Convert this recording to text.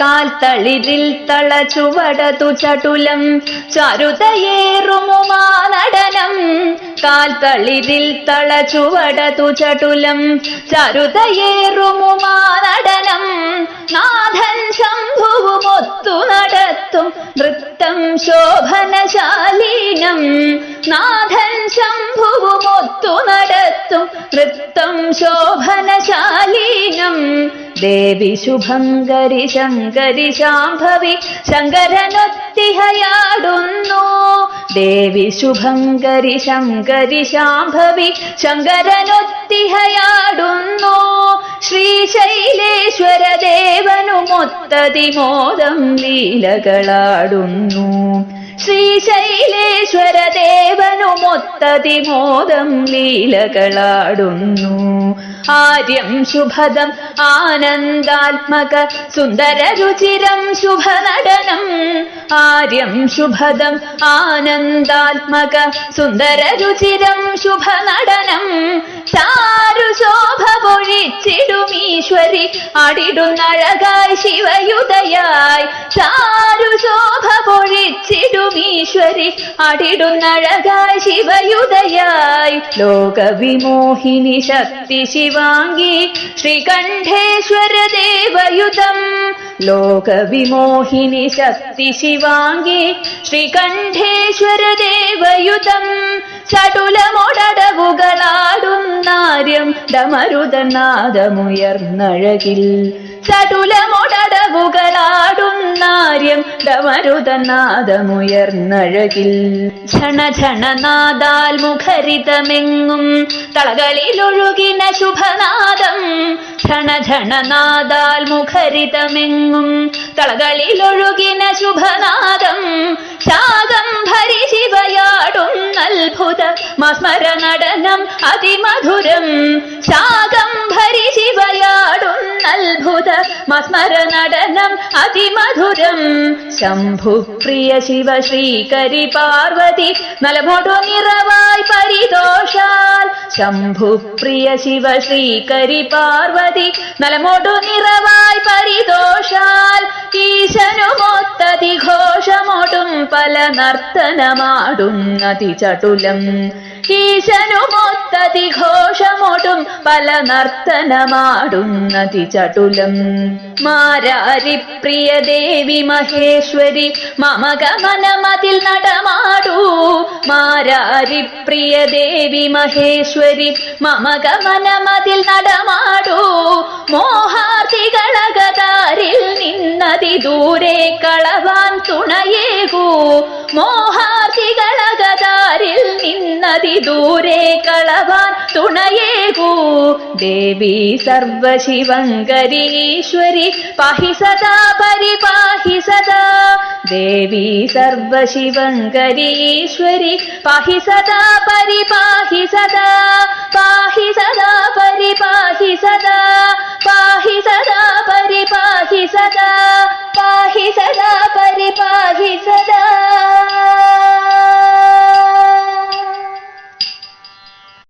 കാൽത്തളിരിൽ തള ചുവടതു ചടുലം ചരുതയേറുമുമാ നടനം കാൽത്തളിരിൽ തള ചുവടതു ചടുലം ചരുതയേറുമുമാ നടനം നാഥൻ ശംഭുവുമൊത്തു നടത്തും നൃത്തം ശോഭനശാലീനം. നാഥൻ ശംഭുവുമൊത്തു നടത്തും നൃത്തം ശോഭനശാലീനം ദേവി ശുഭങ്കരി ശങ്കരി ശാംഭവി ശങ്കരനൊത്തിഹയാടുന്നു. ദേവി ശുഭങ്കരി ശങ്കരി ശാംഭവി ശങ്കരനൊത്തിഹയാടുന്നു. ശ്രീശൈലേശ്വര ദേവനുമൊത്തതി മോദം ലീലകളാടുന്നു. ശ്രീശൈലേശ്വര ദേവനുമൊത്തതി മോദം ലീലകളാടുന്നു. ആര്യം ശുഭദം ആനന്ദാത്മക സുന്ദര രുചിരം ശുഭനടനം. ആര്യം ശുഭദം ആനന്ദാത്മക സുന്ദര രുചിരം ശുഭനടനം. ചാരു ശോഭ പൊഴിച്ചിടുമീശ്വരി ആടിടുന്നഴകായി ശിവയുതയായി ചാരു ശോഭ പൊഴിച്ചിടുമീശ്വരി ആടിടുന്നഴകായി ശിവയുതയായി ലോകവിമോഹിനി ശക്തി ശിവാംഗി ശ്രീകണ്ഠേശ്വര ദേവയുതം ലോകവിമോഹിനി ശക്തി ശിവാംഗി ശ്രീകണ്ഠേശ്വര ദേവയുതം ചടുലമൊടടവുകളാടുന്നാര്യം ഡമരുതനാദമുയർന്നഴകിൽ ചടുലമൊടടവുകളാടുന്നാര്യം ഡമരുതനാദമുയർന്നഴകിൽ ക്ഷണ ക്ഷണനാദാൽ മുഖരിതമെങ്ങും തളകളിലൊഴുകിന ശുഭനാദം. ക്ഷണ ക്ഷണനാദാൽ മുഖരിതമെങ്ങും തളകളിലൊഴുകിന ശുഭനാദം. ശാകം ഭരി ശിവയാടും അത്ഭുത മസ്മര നടനം അതിമധുരം. ഭരി ശിവയാടുന്നത്ഭുത മസ്മര നടനം അതിമധുരം. ശംഭു പ്രിയ ശിവ ശ്രീകരി പാർവതി നലമൊടു നിറവായി പരിദോഷാൽ ശംഭുപ്രിയ ശിവ ശ്രീകരി പാർവതി നലമൊടു നിറവായി പരിദോഷാൽ ഘോഷമൊടും പല ഈശനു ചടുലം ഈശനുമൊത്തതി ഘോഷമൊടും പല നർത്തനമാടുന്നതി ചടുലം മാരാരി പ്രിയ ദേവി മഹേശ്വരി മമകമനമതിൽ നടമാടൂ. മാരാരി പ്രിയ ദേവി മഹേശ്വരി മമകമനമതിൽ നടമാടൂ. മോഹാർത്തികളകതാരിൽ നിന്നതി ദൂരെ കളവാൻ തുണയേകൂ. ദേവി സർവശിവങ്കരി ഈശ്വരി പാഹി സദാ പരിപാഹി സദാ. ദേവി സർവശിവങ്കരി ഈശ്വരി പാഹി സദാ പരിപാഹി സദാ. പാഹി സദാ പരിപാഹി സദാ. പാഹി സദാ പരിപാഹി സദാ. പാഹി സദാ